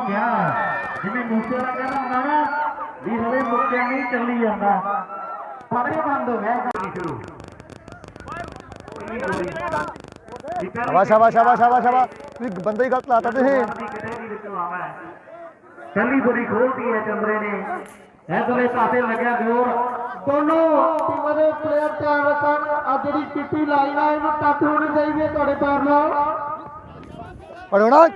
ਮੁੱਕਿਆ ਜਿਵੇਂ ਮੂਸੇ ਦਾ ਕਹਿੰਦਾ ਹੁੰਦਾ ਨਾ ਵੀ ਹਲੇ ਮੁੱਕਿਆ ਨਹੀਂ ਚੱਲੀ ਜਾਂਦਾ। ਪਰੇ ਬੰਦ ਹੋ ਗਿਆ ਕੰਮ ਸ਼ੁਰੂ। ਸ਼ਾਬਾਸ਼ ਸ਼ਾਬਾਸ਼ ਸ਼ਾਬਾਸ਼ ਸ਼ਾਬਾਸ਼ ਸ਼ਾਬਾਸ਼। ਤੁਸੀਂ ਬੰਦਾ ਹੀ ਗਲਤ ਲਾਤਾ ਤੁਸੀਂ। ਚੱਲੀ ਬੜੀ ਖੋਲਦੀ ਹੈ। ਚੰਦਰੇ ਨੇ। ਇਧਰਲੇ ਪਾਸੇ ਲੱਗਿਆ ਜ਼ੋਰ। ਦੋਨੋਂ ਟੀਮਾਂ ਦੇ ਪਲੇਅਰ ਧਿਆਨ ਰੱਖਣ। ਆ ਜਿਹੜੀ ਚਿੱਟੀ ਲਾਈਨ ਆ ਇਹਨੂੰ ਟੱਚ ਹੋਣੀ ਚਾਹੀਦੀ ਹੈ ਤੁਹਾਡੇ ਪੈਰ ਨਾਲ। ਪੜੋਣਾ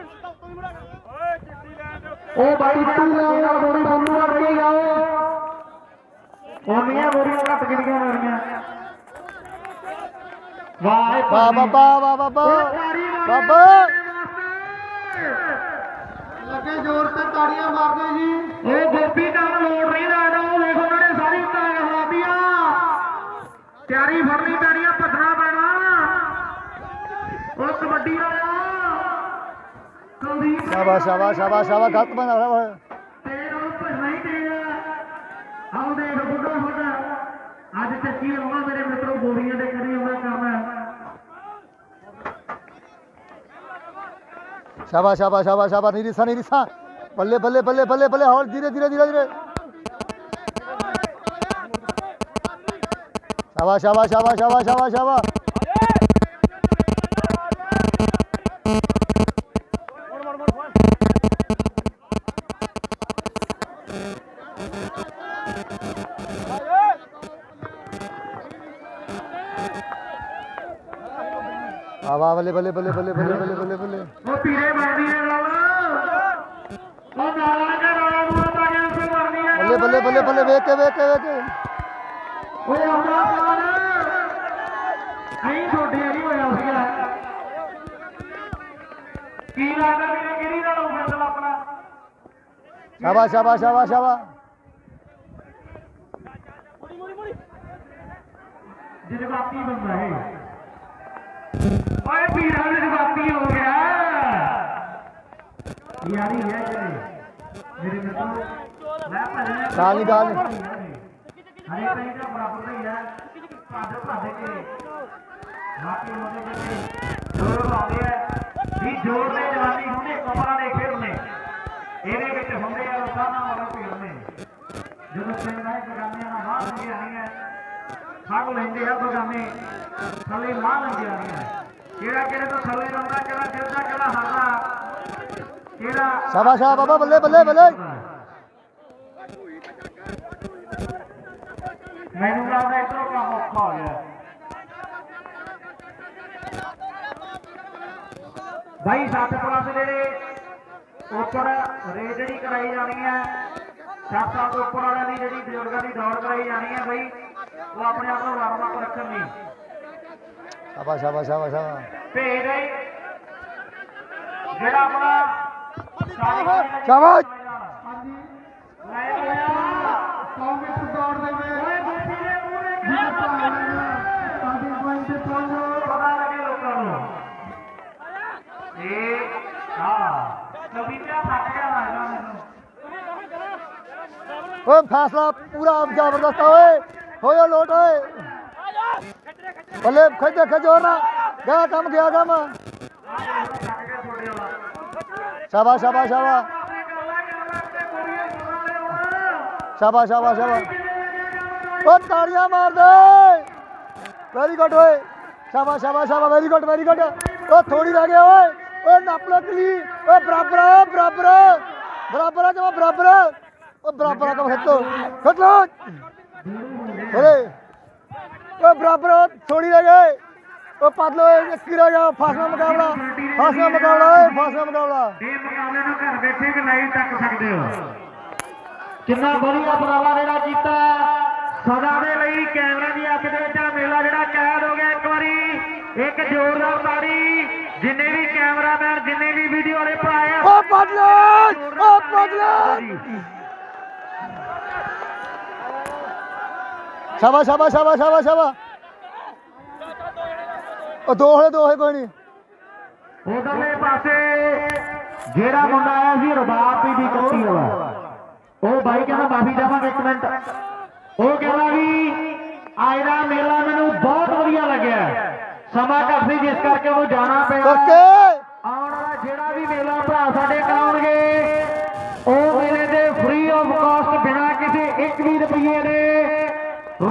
ਉਹ ਬਾਈ ਚਿੱਟੀ ਲਾਈਨ ਆ ਬੜੀ ਬੰਨੂ ਵੜ ਕੇ ਜਾਓ। ਉਹਨੀਆਂ ਬੋਰੀਆਂ ਘੱਟ ਗਿਣੀਆਂ ਹੋਣੀਆਂ ਵਾਹ ਵਾਹ ਬਾਬਾ ਵਾਹ ਬਾਬਾ। ਬਾਬਾ। ਲੱਗੇ ਜ਼ੋਰ ਤੇ ਤਾੜੀਆਂ ਮਾਰਦੇ ਜੀ। ਇਹ ਗੋਪੀ ਕੰਮ ਲੋੜ ਨਹੀਂ ਲਾਦਾ ਉਹ ਵੇਖੋ ਉਹਨਾਂ ਨੇ ਸਾਰੀ ਤਾਂਗ ਹਲਾਤੀਆਂ ਤਿਆਰੀ ਫੜਨੀ ਪੈਣੀ ਆ ਭੱਜਣਾ ਪੈਣਾ। ਉਹ ਕਬੱਡੀ ਕੁਲਦੀਪ ਸ਼ਾਬਾਸ਼ ਸ਼ਾਬਾਸ਼ ਸ਼ਾਬਾਸ਼ ਸ਼ਾਬਾਸ਼ ਗਲਤ ਬਣਾ ਰਿਹਾ ਵਾ। ਤੇਰੇ ਨਾਲ ਭੱਜਣਾ ਹੀ ਤੇਰਾ ਆਉ ਦੇਖ ਬੁੱਢਾ ਬੁੱਢਾ ਅੱਜ ਚੱਕੀ ਆਉਣਾ ਮੇਰੇ ਮਿੱਤਰੋ ਗੋਲੀਆਂ ਦੇ ਕਰੀ ਆਉਣਾ ਕਰਨਾ ਸ਼ਾਬਾਸ਼ ਸ਼ਾਬਾਸ਼ ਸ਼ਾਬਾਸ਼ ਸ਼ਾਬਾਸ਼ ਨਹੀਂ ਰਿਸਾ ਨਹੀਂ ਰਿਸਾ ਬੱਲੇ ਬੱਲੇ ਬੱਲੇ ਬੱਲੇ ਬੱਲੇ ਹੌਲ ਧੀਰੇ ਧੀਰੇ ਧੀਰੇ ਧੀਰੇ ਸ਼ਾਬਾਸ਼ ਸ਼ਾਬਾਸ਼ ਸ਼ਾਬਾਸ਼ ਸ਼ਾਬਾਸ਼ ਸ਼ਾਬਾਸ਼ ਆ ਵਾਹ ਬੱਲੇ ਬੱਲੇ ਬੱਲੇ ਬੱਲੇ ਬੱਲੇ ਬੱਲੇ ਬੱਲੇ ਬੱਲੇ ਉਹ ਪੀਰੇ ਮਾਰਦੀ ਹੈ ਨਾਲ ਉਹ ਨਾਲਾਂ ਦੇ ਨਾਲਾਂ ਨੂੰ ਪਾ ਕੇ ਉੱਥੇ ਮਾਰਦੀ ਹੈ ਬੱਲੇ ਬੱਲੇ ਬੱਲੇ ਬੱਲੇ ਵੇਖ ਕੇ ਵੇਖ ਕੇ ਵੇਖ ਕੇ ਓਏ ਆਉਂਦਾ ਪਾਣ ਨਹੀਂ ਛੋਟੇ ਨਹੀਂ ਹੋਇਆ ਸੀਗਾ ਕੀ ਲੱਗਦਾ ਵੀਰੇ ਕਿਹੜੀ ਨਾਲ ਹੋ ਫੈਸਲ ਆਪਣਾ ਸ਼ਾਬਾਸ਼ ਸ਼ਾਬਾਸ਼ ਸ਼ਾਬਾਸ਼ ਸ਼ਾਬਾਸ਼ ਜਜ਼ਬਾਤੀ ਬੰਦਾ ਹੈ ਓਏ ਪੀਰਾਂ ਦੇ ਜਜ਼ਬਾਤੀ ਹੋ ਗਿਆ। ਯਾਰੀ ਹੈ ਜਿਹੜੇ ਮੇਰੇ ਮਿੱਤਰੋ ਮੈਂ ਭਜਨ ਗਾਲ ਨੀ, ਗਾਲ ਨੀ। ਹਰੇ ਕਹੀਂ ਦਾ ਬਰਾਬਰ ਹੀ ਹੈ ਭੱਜ ਭੱਜ ਕੇ ਬਾਕੀ ਉਹਦੇ ਵਿੱਚ ਜੋਰ ਲਾਉਂਦੇ ਆ। ਵੀ ਜੋਰ ਦੇ ਜਵਾਨੀ ਹੁੰਦੇ ਕਮਰਾਂ ਦੇ ਖੇਡ ਨੇ ਇਹਦੇ ਵਿੱਚ ਹੁੰਦੇ ਆ ਰਸਾਨਾ ਵਾਲਾ ਭੀੜ ਨੇ ਜਦੋਂ ਪਿੰਡ ਆਏ ਬਗਾਨਿਆਂ ਨਾਲ ਬਾਹਰ ਲੰਘੇ ਆਣੀਆਂ ਫੜ ਲੈਂਦੇ ਆ ਬਗਾਨੇ ਥੱਲੇ ਲਾਹ ਲੈਂਦੇ ਆਣੀਆਂ ਕਿਹੜਾ ਕਿਹੜੇ ਤੋਂ ਥੱਲੇ ਲਾਉਂਦਾ ਕਿਹੜਾ ਜਿੱਦਾ ਕਿਹੜਾ ਹਾਰਦਾ ਕਿਹੜਾ? ਸ਼ਾਬਾਸ਼ ਸ਼ਾਬਾਸ਼ ਬਾਬਾ ਬੱਲੇ ਬੱਲੇ ਬੱਲੇ। ਮੈਨੂੰ ਲੱਗਦਾ ਇਧਰੋਂ ਕੰਮ ਔਖਾ ਹੋ ਗਿਆ। ਭਾਈ ਸੱਤ ਪਲੱਸ ਜਿਹੜੇ ਉੱਪਰ ਰੇਸ ਜਿਹੜੀ ਕਰਾਈ ਜਾਣੀ ਹੈ ਸੱਤ ਸਾਲ ਤੋਂ ਉੱਪਰ ਵਾਲਿਆਂ ਦੀ ਜਿਹੜੀ ਬਜ਼ੁਰਗਾਂ ਦੀ ਦੌੜ ਕਰਾਈ ਜਾਣੀ ਹੈ ਭਾਈ ਉਹ ਆਪਣੇ ਆਪ ਨੂੰ ਵਾਰਮ ਅਪ ਰੱਖਣ ਲਈ। ਸ਼ਾਬਾਸ਼ ਸ਼ਾਬਾਸ਼ ਸ਼ਾਬਾਸ਼ ਸ਼ਾਬਾਸ਼ ਭੇਜ ਰਹੀ ਜਿਹੜਾ ਆਪਣਾ ਸ਼ਾਬਾਸ਼ ਹਾਂਜੀ ਲੈ ਆਇਆ 100 ਮੀਟਰ ਦੌੜ ਦੇ সাবাস সাবাস সাবাস সাবাস সাবাস फैसला पूरा जबरदस्त होए होए लोट होए ਬੱਲੇ ਖੱਜੇ ਖਜੋਰ ਨਾ। ਗਿਆ ਕੰਮ ਗਿਆ ਕੰਮ। ਸ਼ਾਬਾਸ਼ ਸ਼ਾਬਾਸ਼ ਸ਼ਾਬਾਸ਼। ਸ਼ਾਬਾਸ਼ ਸ਼ਾਬਾਸ਼ ਸ਼ਾਬਾਸ਼। ਓ ਤਾੜੀਆਂ ਮਾਰ ਦੇ ਵੈਰੀ ਗੁੱਡ ਓਏ। ਸ਼ਾਬਾਸ਼ ਸ਼ਾਬਾਸ਼ ਸ਼ਾਬਾਸ਼। ਵੈਰੀ ਗੁੱਡ ਵੈਰੀ ਗੁੱਡ ਓ ਥੋੜੀ ਰਹਿ ਗਈ ਓਏ। ਓ ਨੱਪ ਲੋ ਕਲੀ ਓ ਬਰਾਬਰ ਆ ਬਰਾਬਰ। ਬਰਾਬਰ ਜਮਾ ਬਰਾਬਰ। ਓ ਬਰਾਬਰ ਕੰਮ ਖੱਟੋ ਖੱਟ ਲੋ ਓਏ ਓ ਬਰਾਬਰ ਆ, ਥੋੜੀ ਰਹਿ ਗਈ ਓ ਪੱਦ ਲੋ ਇੱਕ ਰਹਿ ਗਿਆ? ਫਾਸਲਾ ਮੁਕਾਬਲਾ। ਫਾਸਲਾ ਮੁਕਾਬਲਾ ਓਏ ਫਾਸਲਾ ਮੁਕਾਬਲਾ। ਇਹ ਮੁਕਾਬਲੇ ਨੂੰ ਘਰ ਬੈਠੇ ਕਿ ਲਾਈਵ ਤੱਕ ਸਕਦੇ ਹੋ। ਕਿੰਨਾ ਵਧੀਆ ਉਪਰਾਲਾ ਜਿਹੜਾ ਕੀਤਾ ਸਦਾ ਦੇ ਲਈ ਕੈਮਰਾ ਦੀ ਅੱਖ ਦੇ ਵਿੱਚ ਆਹ ਮੇਲਾ ਜਿਹੜਾ ਕੈਦ ਹੋ ਗਿਆ ਇੱਕ ਵਾਰੀ। ਇੱਕ ਜ਼ੋਰਦਾਰ ਤਾੜੀ ਜਿੰਨੇ ਵੀ ਕੈਮਰਾਮੈਨ ਜਿੰਨੇ ਵੀ ਵੀਡੀਓ ਵਾਲੇ ਭਰਾ ਆ। ਓ ਪੱਦ ਲੋ ਓ ਪੱਦ ਲੋ ਸ਼ਾਬਾਸ਼ ਸ਼ਾਬਾਸ਼ ਸ਼ਾਬਾਸ਼ ਸ਼ਾਬਾਸ਼ ਸ਼ਾਬਾਸ਼। ਉਹ ਦੋ ਹੋਏ ਦੋ ਹੋਏ ਕੋਈ ਨਹੀਂ। ਉਧਰਲੇ ਪਾਸੇ ਜਿਹੜਾ ਮੁੰਡਾ ਆਇਆ ਸੀ ਰਬਾਬ ਦੀ ਕੱਟੀ ਵਾਲਾ। ਉਹ ਬਾਈ ਕਹਿੰਦਾ ਮਾਫੀ ਚਾਹਾਂਗਾ ਇੱਕ ਮਿੰਟ। ਉਹ ਕਹਿੰਦਾ ਵੀ ਅੱਜ ਦਾ ਮੇਲਾ ਮੈਨੂੰ ਬਹੁਤ ਵਧੀਆ ਲੱਗਿਆ। ਸਮਾਂ ਘੱਟ ਸੀ ਜਿਸ ਕਰਕੇ ਉਹਨੂੰ ਜਾਣਾ ਪਿਆ। ਆਉਣ ਵਾਲਾ ਜਿਹੜਾ ਵੀ ਮੇਲਾ ਭਰਾ ਸਾਡੇ ਕਰਾਉਣਗੇ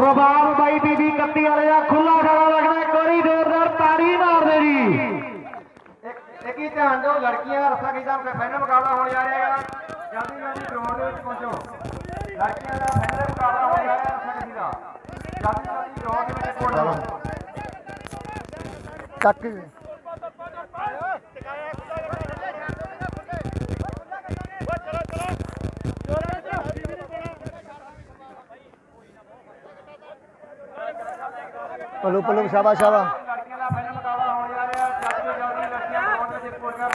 ਰਬਾਬ ਬਾਈ ਬੀਬੀ 31 ਵਾਲੇ ਦਾ ਖੁੱਲਾ ਖੜਾ ਲੱਗਣਾ ਇੱਕ ਵਾਰੀ ਜ਼ੋਰਦਾਰ ਤਾੜੀ ਮਾਰਦੇ ਜੀ। ਇੱਕ ਹੀ ਧਿਆਨ ਦਿਓ ਲੜਕੀਆਂ ਰੱਸਾ ਖਿੱਚਾਂ ਫਾਈਨਲ ਮੁਕਾਬਲਾ ਹੋਣ ਜਾ ਰਿਹਾ ਹੈ। ਜਲਦੀ ਜਲਦੀ ਗਰਾਊਂਡ ਦੇ ਵਿੱਚ ਪਹੁੰਚੋ। ਲੜਕੀਆਂ ਦਾ ਫਾਈਨਲ ਮੁਕਾਬਲਾ ਹੋਣ ਜਾ ਰਿਹਾ ਰੱਸਾ ਖਿੱਚੀ ਦਾ ਜਲਦੀ ਜਲਦੀ ਗਰਾਊਂਡ ਦੇ ਵਿੱਚ ਪਹੁੰਚੋ। ਚੱਕ ਪਲੂ ਪਲੂ ਸ਼ਾਬਾਸ਼ ਸ਼ਾਬਾਸ਼ ਲੜਕੀਆਂ ਦਾ ਫਾਈਨਲ ਮੁਕਾਬਲਾ ਹੋਣ ਜਾ ਰਿਹਾ ਜਲਦੀ ਜਲਦੀ ਲੜਕੀਆਂ ਗਰਾਊਂਡ ਵਿੱਚ ਰਿਪੋਰਟ ਕਰ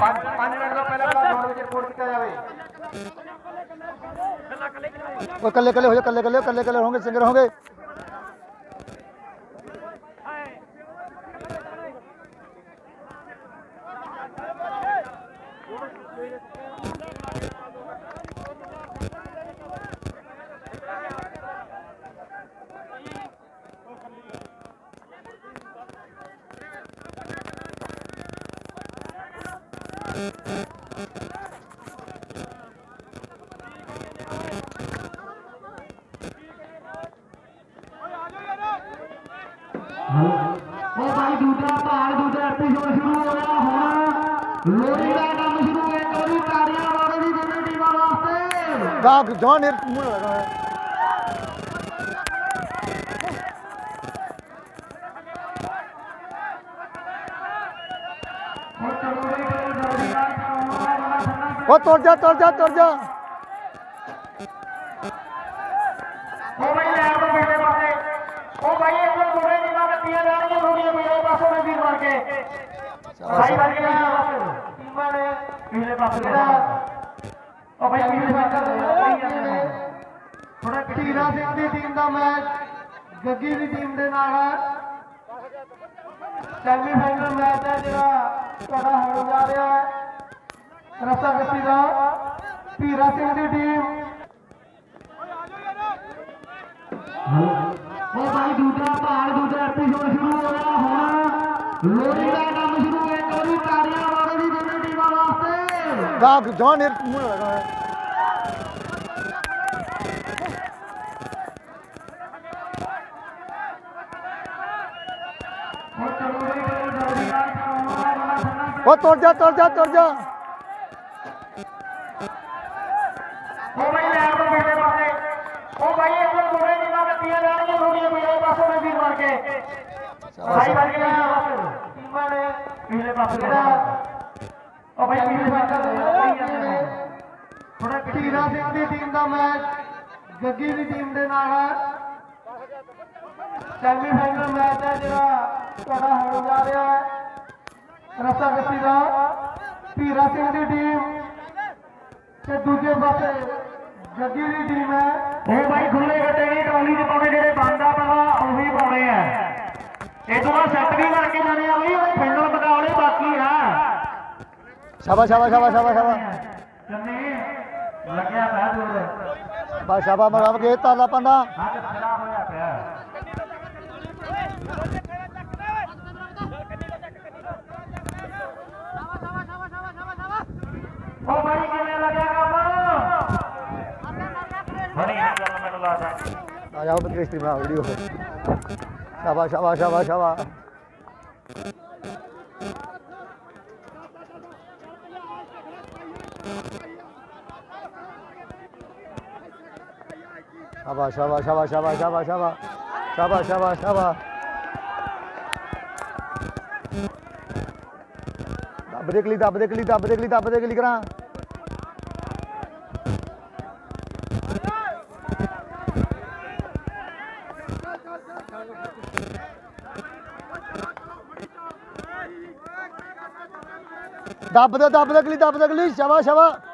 ਪੰਜ ਪੰਜ ਮਿੰਟ ਤੋਂ ਪਹਿਲਾਂ ਗਰਾਊਂਡ ਵਿੱਚ ਰਿਪੋਰਟ ਕੀਤਾ ਜਾਵੇ। ਕੱਲੇ ਕੱਲੇ ਹੋ ਜਾ ਕੱਲੇ ਕੱਲੇ ਕੱਲੇ ਕੱਲੇ ਹੋਣਗੇ ਸਿੰਗਰ ਹੋਣਗੇ। ਲੋਹੜੀ ਦਾ ਕੰਮ ਸ਼ੁਰੂ ਹੋਇਆ ਲੋਹੜੀ ਤਾਰੀਆਂ ਵਾਲੇ ਦੀ ਦੋਨੇ ਟੀਮਾਂ ਵਾਸਤੇ ਦਾ ਜਵਾਨ ਇਹ ਮੂੰਹ ਲਗਾ ਹੋਇਆ ਉਹ ਤੁਰ ਜਾ ਤੁਰ ਜਾ ਤੁਰ ਜਾ ਉਹ ਬਈ ਲੈ ਆਓ ਮੇਰੇ ਪਾਸੇ ਉਹ ਬਈ ਇਹ ਮੁੰਡੇ ਦੀ ਮਾਂ ਕੱਟੀਆਂ ਜਾ ਰਹੀਆਂ ਹੋਣੀਆਂ ਮੇਰੇ ਪਾਸੇ ਨੇ ਵੀਰ ਵਰਗੇ ਭਾਈ ਪਿਛਲੇ ਉਹ ਭਾਈ ਪਿਛਲੇ ਪਾਸੇ ਥੋੜਾ ਧੀਰਾ ਸਿੰਘ ਦੀ ਟੀਮ ਦਾ ਮੈਚ ਗੱਗੀ ਦੀ ਟੀਮ ਦੇ ਨਾਲ ਹੈ ਸੈਮੀਫਾਈਨਲ ਮੈਚ ਹੈ ਜਿਹੜਾ ਤੁਹਾਡਾ ਹੋਣ ਜਾ ਰਿਹਾ ਹੈ। ਰਸਾ ਗੱਤੀ ਦਾ, ਧੀਰਾ ਸਿੰਘ ਦੀ ਟੀਮ ਉਹ ਭਾਈ ਦੂਜਾ ਭਾਗ, ਦੂਜਾ ਐਪੀਸੋਡ ਸ਼ੁਰੂ ਹੋ ਗਿਆ ਹੁਣ ਲੋੜੀ ਦਾ ਕੰਮ ਸ਼ੁਰੂ ਹੋਇਆ ਇੱਕ ਤਾੜੀਆਂ 나 정한 애 문을 나가. ਉਹ ਤੁਰ ਜਾ ਤੁਰ ਜਾ ਤੁਰ ਜਾ। ਉਹ ਬਈ ਲੈ ਆਪ ਮੁੰਡੇ ਪਾਸੇ ਉਹ ਬਈ ਇਹ ਮੁੰਡੇ ਦੀ ਮਾਂ ਕੱਟੀਆਂ ਜਾਣੀਆਂ ਥੋੜੀਆਂ ਮੇਰੇ ਪਾਸੇ ਮੈਂ ਵੀਰ ਵਰ ਕੇ। ਭਾਈ ਵਰ ਕੇ ਮੈਂ ਟੀਮਾਂ ਨੇ ਪਿਛਲੇ ਪਾਸੇ। ਜਿਹੜਾ ਉਹ ਭਾਈ ਪਿਛਲੇ ਪਾਸੇ ਥੋੜਾ ਧੀਰਾ ਸਿੰਘ ਦੀ ਟੀਮ ਦਾ ਮੈਚ ਗੱਗੀ ਦੀ ਟੀਮ ਦੇ ਨਾਲ ਹੈ। ਸੈਮੀਫਾਈਨਲ ਮੈਚ ਹੈ ਜਿਹੜਾ ਤੁਹਾਡਾ ਹੋਣ ਜਾ ਰਿਹਾ ਹੈ। ਰਸਾ ਗੱਤੀ ਦਾ ਧੀਰਾ ਸਿੰਘ ਦੀ ਟੀਮ ਤੇ ਦੂਜੇ ਪਾਸੇ ਗੱਗੀ ਦੀ ਟੀਮ ਹੈ। ਉਹ ਭਾਈ ਖੁੱਲੇ ਗੱਟੇ ਨਹੀਂ 'ਚ ਪਾਉਣੇ ਜਿਹੜੇ ਬੰਦਾ ਪਹਿਲਾਂ ਉਹੀ ਪਾਉਣੇ ਆ। ਇਹ ਤੋਂ ਸੈੱਟ ਵੀ ਕਰਕੇ ਜਾਣੇ ਆ ਬਈ ਉਹ ਫਾਈਨਲ ਮੁਕਾਬਲੇ ਬਾਕੀ ਆ ਸ਼ਾਬਾਸ਼ ਸ਼ਾਬਾਸ਼ ਸ਼ਾਬਾਸ਼ ਸ਼ਾਬਾਸ਼। ਸ਼ਾਬਾਸ਼ ਲੱਗਿਆ ਪਿਆ ਜੋਰ। ਬਾ ਸ਼ਾਬਾਸ਼ ਮਰਾਬ ਕੇ ਤਾਲਾ ਪੰਦਾ ਹੱਥ ਖੜਾ ਹੋਇਆ ਪਿਆ। ਉਹ ਭਾਈ ਕਿਵੇਂ ਲੱਗਿਆ ਕੰਮ? ਬੜੀ ਗੱਲ ਮੈਨੂੰ ਲੱਗਦਾ। ਆ ਜਾਓ ਬੱਕਰੀ ਸਟ੍ਰੀਮ ਆ ਵੀਡੀਓ। ਸ਼ਾਬਾਸ਼ ਸ਼ਾਬਾਸ਼ ਸ਼ਾਬਾਸ਼ ਸ਼ਾਬਾਸ਼। ਸ਼ਾਬਾਸ਼ ਸ਼ਾਬਾਸ਼ ਸ਼ਾਬਾਸ਼ ਸ਼ਾਬਾਸ਼ ਸ਼ਾਬਾਸ਼ ਸ਼ਾਬਾਸ਼ ਸ਼ਾਬਾਸ਼ ਸ਼ਾਬਾਸ਼ ਸ਼ਾਬਾਸ਼ ਦੱਬ ਦੇ ਕਲੀ, ਦੱਬ ਦੇ ਕਲੀ, ਦੱਬ ਦੇ ਕਲੀ, ਦੱਬ ਦੇ ਕਲੀ ਕਰਾਂ। ਦੱਬ ਦੇ ਦੱਬ ਦੇ ਕਲੀ, ਦੱਬ ਦੇ ਕਲੀ। ਸ਼ਾਬਾਸ਼ ਸ਼ਾਬਾਸ਼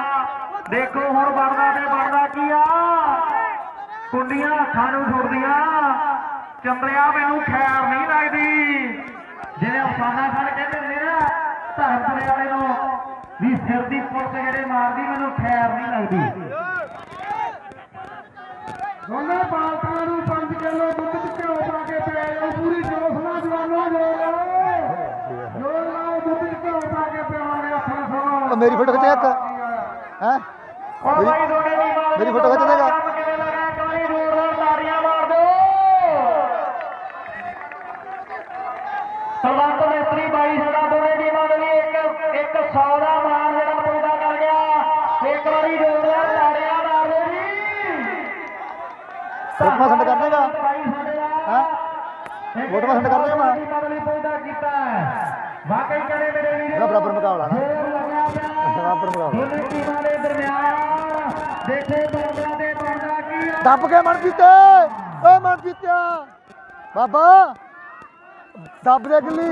ਦੇਖੋ ਹੁਣ ਬਣਦਾ ਤੇ ਬਣਦਾ ਕੀ ਆ? ਕੁੰਡੀਆਂ ਹੱਥਾਂ ਨੂੰ ਛੁੱਟਦੀਆਂ ਚੰਦਰਿਆ ਮੈਨੂੰ ਖੈਰ ਨਹੀਂ ਲੱਗਦੀ। ਜਿਵੇਂ ਅਫਸਾਨਾ ਖਾਨ ਕਹਿੰਦੇ ਹੁੰਦੇ ਨਾ ਧਰਮਪੁਰੇ ਵਾਲੇ ਨੂੰ, ਵੀ ਸਿਰ ਦੀ ਪੁਲਿਸ ਜਿਹੜੇ ਮਾਰਦੀ, ਮੈਨੂੰ ਖੈਰ ਨਹੀਂ ਲੱਗਦੀ। ਦੋਨੇ ਪਾਲਕਾਂ ਨੂੰ 5 ਕਿਲੋ ਦੁੱਧ ਚ ਘਿਓ ਪਾ ਕੇ ਪਿਆਓ ਪੂਰੀ ਜੋਸ਼ ਨਾਲ ਜਵਾਨੋ ਜੋਰ ਲਾਓ। ਜੋਰ ਲਾਓ ਦੁੱਧ ਚ ਘਿਓ ਪਾ ਕੇ ਪਿਆਉਣੇ ਅੱਖਾਂ ਸੁਣੋ ਮੇਰੀ ਫੋਟੋ ਖਿੱਚ ਇੱਕ। ਹੈ? ਫੋਟੋਆਂ send ਕਰ ਦੇਗਾ? ਬਾਈ ਸਾਡੇ ਦਾ ਕਰ ਦੇਗਾ ਮੈਂ? ਟੀਮਾਂ ਪੈਦਾ ਕੀਤਾ ਵਾਕਈ ਕਹਿੰਦੇ ਮੇਰੇ ਵੀਰੋ ਬਰਾਬਰ ਮੁਕਾਬਲਾ ਨਾ। ਬਰਾਬਰ ਮੁਕਾਬਲਾ। ਦੋਨੇ ਟੀਮਾਂ ਦੇ ਦਰਮਿਆਨ ਦੇਖੋ ਬੋਲਦਾ ਤੇ ਬਣਦਾ ਕੀ ਆ ਦੱਬ ਕੇ ਮਨ ਓਏ ਮਨ ਜੀਤਿਆ ਬਾਬਾ। ਦੱਬ ਦੇ ਗਿੱਲੀ।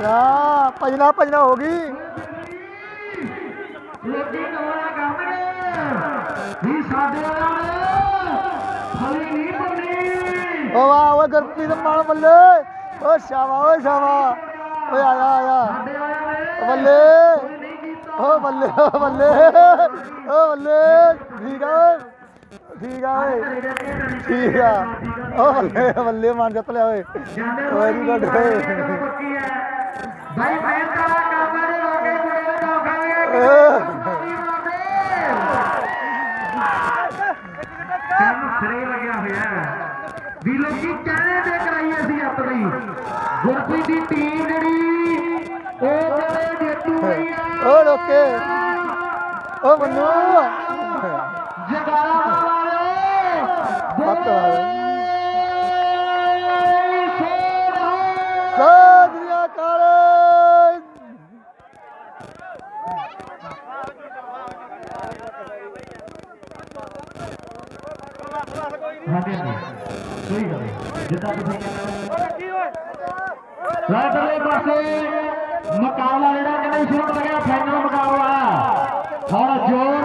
ਭਜਨਾ ਭਜਨਾ ਭਜਨਾ ਹੋ ਗਈ। ਲੋਕੀ ਕਮਾਇਆ ਕਰਨਗੇ ਵੀ ਸਾਡੇ ਵਾਲੇ ਫਲੀ ਨਹੀਂ ਬੰਨੀ ਓ ਵਾਹ ਓਏ ਗੁਰਪ੍ਰੀਤ ਮਾਲ ਬੱਲੇ। ਓ ਸ਼ਾਵਾ ਓਏ ਸ਼ਾਵਾ ਓਏ ਆਇਆ ਆਇਆ ਓ ਬੱਲੇ। ਓ ਬੱਲੇ ਓ ਬੱਲੇ। ਓ ਬੱਲੇ। ਠੀਕ ਆ ਠੀਕ ਆ ਓਏ। ਠੀਕ ਆ। ਓ ਬੱਲੇ ਬੱਲੇ ਮਾਨ ਜਿੱਤ ਲਿਆ ਓਏ। ਵੈਰੀ ਗੁੱਡ ਓਏ ਹੈ ਲੋਕੇ ਮੁੰਡੇ ਦਾ ਖਾਂਗੇ ਓਏ। ਕੰਮ ਸਿਰੇ ਲੱਗਿਆ ਹੋਇਆ ਹੈ। ਵੀ ਲੋਕੀ ਕਹਿਣੇ ਤੇ ਕਰਾਈ ਅਸੀਂ ਆਪਣੀ। ਗੁਰਪ੍ਰੀਤ ਦੀ ਟੀਮ ਜਿਹੜੀ ਉਹ ਕਹਿੰਦੇ ਜੇਤੂ ਹੋਈ ਆ। ਓ ਲੋਕੇ। ਓ ਮੰਨੂ ਜਗਾਰਾ ਵਾਲੇ ਬੱਤ ਵਾਲੇ। ਕੋਈ ਪਾਸੇ ਮੁਕਾਬਲਾ ਜਿਹੜਾ ਕਹਿੰਦੇ ਸ਼ੁਰੂ ਹੋ ਗਿਆ ਫਾਈਨਲ ਮੁਕਾਬਲਾ ਹੁਣ ਜ਼ੋਰ